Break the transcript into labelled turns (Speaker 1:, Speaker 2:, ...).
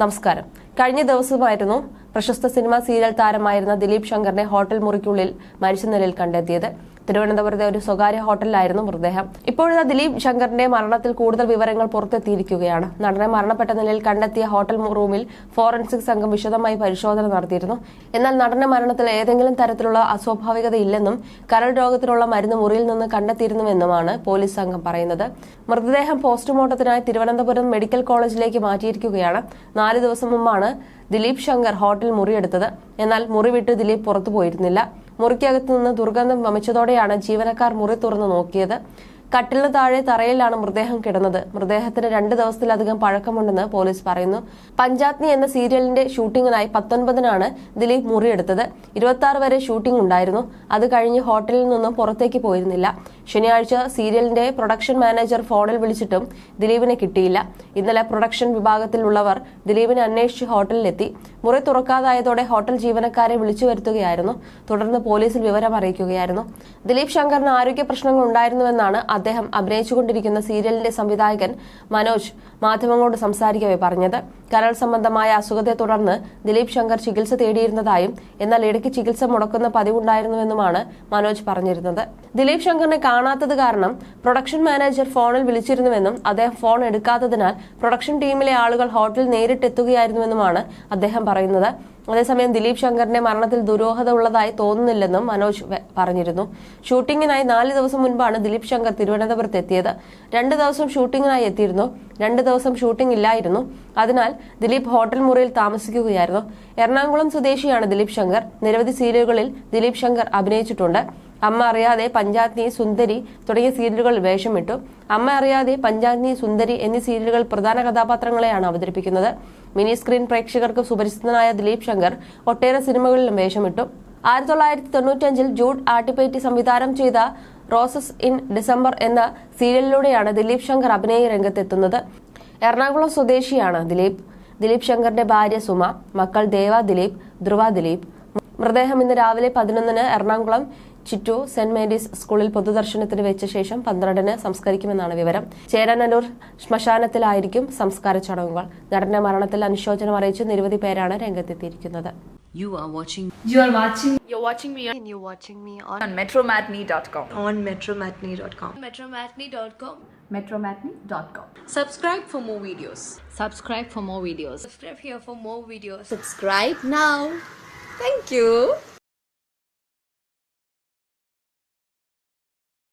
Speaker 1: നമസ്കാരം. കഴിഞ്ഞ ദിവസമായിരുന്നു പ്രശസ്ത സിനിമാ സീരിയൽ താരമായിരുന്ന ദിലീപ് ശങ്കറിനെ ഹോട്ടൽ മുറിക്കുള്ളിൽ മരിച്ച നിലയിൽ കണ്ടെത്തിയത്. തിരുവനന്തപുരത്തെ ഒരു സ്വകാര്യ ഹോട്ടലിലായിരുന്നു മൃതദേഹം. ഇപ്പോഴത്തെ ദിലീപ് ശങ്കറിന്റെ മരണത്തിൽ കൂടുതൽ വിവരങ്ങൾ പുറത്തെത്തിയിരിക്കുകയാണ്. നടനെ മരണപ്പെട്ട നിലയിൽ കണ്ടെത്തിയ ഹോട്ടൽ റൂമിൽ ഫോറൻസിക് സംഘം വിശദമായി പരിശോധന നടത്തിയിരുന്നു. എന്നാൽ നടന്റെ മരണത്തിൽ ഏതെങ്കിലും തരത്തിലുള്ള അസ്വാഭാവികതയില്ലെന്നും കരൾ രോഗത്തിനുള്ള മരുന്ന് മുറിയിൽ നിന്ന് കണ്ടെത്തിയിരുന്നുവെന്നുമാണ് പോലീസ് സംഘം പറയുന്നത്. മൃതദേഹം പോസ്റ്റ്മോർട്ടത്തിനായി തിരുവനന്തപുരം മെഡിക്കൽ കോളേജിലേക്ക് മാറ്റിയിരിക്കുകയാണ്. നാല് ദിവസം മുമ്പാണ് ദിലീപ് ശങ്കർ ഹോട്ടൽ മുറിയെടുത്തത്. എന്നാൽ മുറി വിട്ട് ദിലീപ് പുറത്തു പോയിരുന്നില്ല മുറിക്കകത്തു നിന്ന് ദുർഗന്ധം വമിച്ചതോടെയാണ് ജീവനക്കാർ മുറി തുറന്നു നോക്കിയത്. കട്ടിലിന് താഴെ തറയിലാണ് മൃതദേഹം കിടന്നത്. മൃതദേഹത്തിന് രണ്ട് ദിവസത്തിലധികം പഴക്കമുണ്ടെന്ന് പോലീസ് പറയുന്നു. പഞ്ചാത്നി എന്ന സീരിയലിന്റെ ഷൂട്ടിങ്ങിനായി പത്തൊൻപതിനാണ് ദിലീപ് മുറിയെടുത്തത്. ഇരുപത്തി വരെ ഷൂട്ടിംഗ് ഉണ്ടായിരുന്നു. അത് കഴിഞ്ഞ് ഹോട്ടലിൽ നിന്നും പുറത്തേക്ക് പോയിരുന്നില്ല. ശനിയാഴ്ച സീരിയലിന്റെ പ്രൊഡക്ഷൻ മാനേജർ ഫോണിൽ വിളിച്ചിട്ടും ദിലീപിനെ കിട്ടിയില്ല. ഇന്നലെ പ്രൊഡക്ഷൻ വിഭാഗത്തിലുള്ളവർ ദിലീപിനെ അന്വേഷിച്ച് ഹോട്ടലിലെത്തി. മുറി തുറക്കാതായതോടെ ഹോട്ടൽ ജീവനക്കാരെ വിളിച്ചു വരുത്തുകയായിരുന്നു. തുടർന്ന് പോലീസിൽ വിവരം അറിയിക്കുകയായിരുന്നു. ദിലീപ് ശങ്കറിന് ആരോഗ്യ പ്രശ്നങ്ങൾ ഉണ്ടായിരുന്നുവെന്നാണ് അദ്ദേഹം അഭിനയിച്ചുകൊണ്ടിരിക്കുന്ന സീരിയലിന്റെ സംവിധായകൻ മനോജ് മാധ്യമങ്ങളോട് സംസാരിക്കവേ പറഞ്ഞത്. കരൾ സംബന്ധമായ അസുഖത്തെ തുടർന്ന് ദിലീപ് ശങ്കർ ചികിത്സ തേടിയിരുന്നതായും എന്നാൽ ഇടയ്ക്ക് ചികിത്സ മുടക്കുന്ന പതിവുണ്ടായിരുന്നുവെന്നുമാണ് മനോജ് പറഞ്ഞിരുന്നത്. ദിലീപ് ശങ്കറിനെ കാണാത്തത് കാരണം പ്രൊഡക്ഷൻ മാനേജർ ഫോണിൽ വിളിച്ചിരുന്നുവെന്നും അദ്ദേഹം ഫോൺ എടുക്കാത്തതിനാൽ പ്രൊഡക്ഷൻ ടീമിലെ ആളുകൾ ഹോട്ടലിൽ നേരിട്ടെത്തുകയായിരുന്നുവെന്നുമാണ് അദ്ദേഹം പറയുന്നത്. അതേസമയം ദിലീപ് ശങ്കറിന്റെ മരണത്തിൽ ദുരൂഹത ഉള്ളതായി തോന്നുന്നില്ലെന്നും മനോജ് പറഞ്ഞിരുന്നു. ഷൂട്ടിങ്ങിനായി നാല് ദിവസം മുൻപാണ് ദിലീപ് ശങ്കർ തിരുവനന്തപുരത്ത് എത്തിയത്. രണ്ട് ദിവസം ഷൂട്ടിങ്ങിനായി എത്തിയിരുന്നു. രണ്ട് ദിവസം ഷൂട്ടിംഗ് ഇല്ലായിരുന്നു. അതിനാൽ ദിലീപ് ഹോട്ടൽ മുറിയിൽ താമസിക്കുകയായിരുന്നു. എറണാകുളം സ്വദേശിയാണ് ദിലീപ് ശങ്കർ. നിരവധി സീരിയലുകളിൽ ദിലീപ് ശങ്കർ അഭിനയിച്ചിട്ടുണ്ട്. അമ്മ അറിയാതെ പഞ്ചാഗ്നി സുന്ദരി തുടങ്ങിയ സീരിയലുകൾ വേഷമിട്ടു. അമ്മ അറിയാതെ പഞ്ചാഗ്നി സുന്ദരി എന്നീ സീരിയലുകൾ പ്രധാന കഥാപാത്രങ്ങളെയാണ് അവതരിപ്പിക്കുന്നത്. മിനി സ്ക്രീൻ പ്രേക്ഷകർക്ക് സുപരിചിതനായ ദിലീപ് ശങ്കർ ഒട്ടേറെ സിനിമകളിലും വേഷമിട്ടു. ആയിരത്തി തൊള്ളായിരത്തി തൊണ്ണൂറ്റഞ്ചിൽ ജൂഡ് ആട്ടിപ്പേറ്റി സംവിധാനം ചെയ്ത റോസസ് ഇൻ ഡിസംബർ എന്ന സീരിയലിലൂടെയാണ് ദിലീപ് ശങ്കർ അഭിനയ രംഗത്തെത്തുന്നത്. എറണാകുളം സ്വദേശിയാണ് ദിലീപ്. ദിലീപ് ശങ്കറിന്റെ ഭാര്യ സുമ മക്കൾ ദേവ ദിലീപ് ധ്രുവ ദിലീപ്. മൃതദേഹം ഇന്ന് രാവിലെ പതിനൊന്നിന് എറണാകുളം ചിറ്റു സെന്റ് മേരീസ് സ്കൂളിൽ പൊതുദർശനത്തിന് വെച്ച ശേഷം പന്ത്രണ്ടിന് സംസ്കരിക്കുമെന്നാണ് വിവരം ചേരാനല്ലൂർ ശ്മശാനത്തിലായിരിക്കും സംസ്കാര ചടങ്ങുകൾ നടന്റെ മരണത്തിൽ അനുശോചനം അറിയിച്ച് നിരവധി പേരാണ് രംഗത്തെത്തിയിരിക്കുന്നത്
Speaker 2: You are watching
Speaker 3: You are watching
Speaker 4: You're watching me and you're watching me on,
Speaker 2: on metromatney.com.
Speaker 4: on metromatney.com.
Speaker 3: metromatney.com.
Speaker 2: Metromatney.com.
Speaker 4: Subscribe for more videos.
Speaker 2: Subscribe for more videos.
Speaker 3: Subscribe here for more videos.
Speaker 4: Subscribe now. Thank you.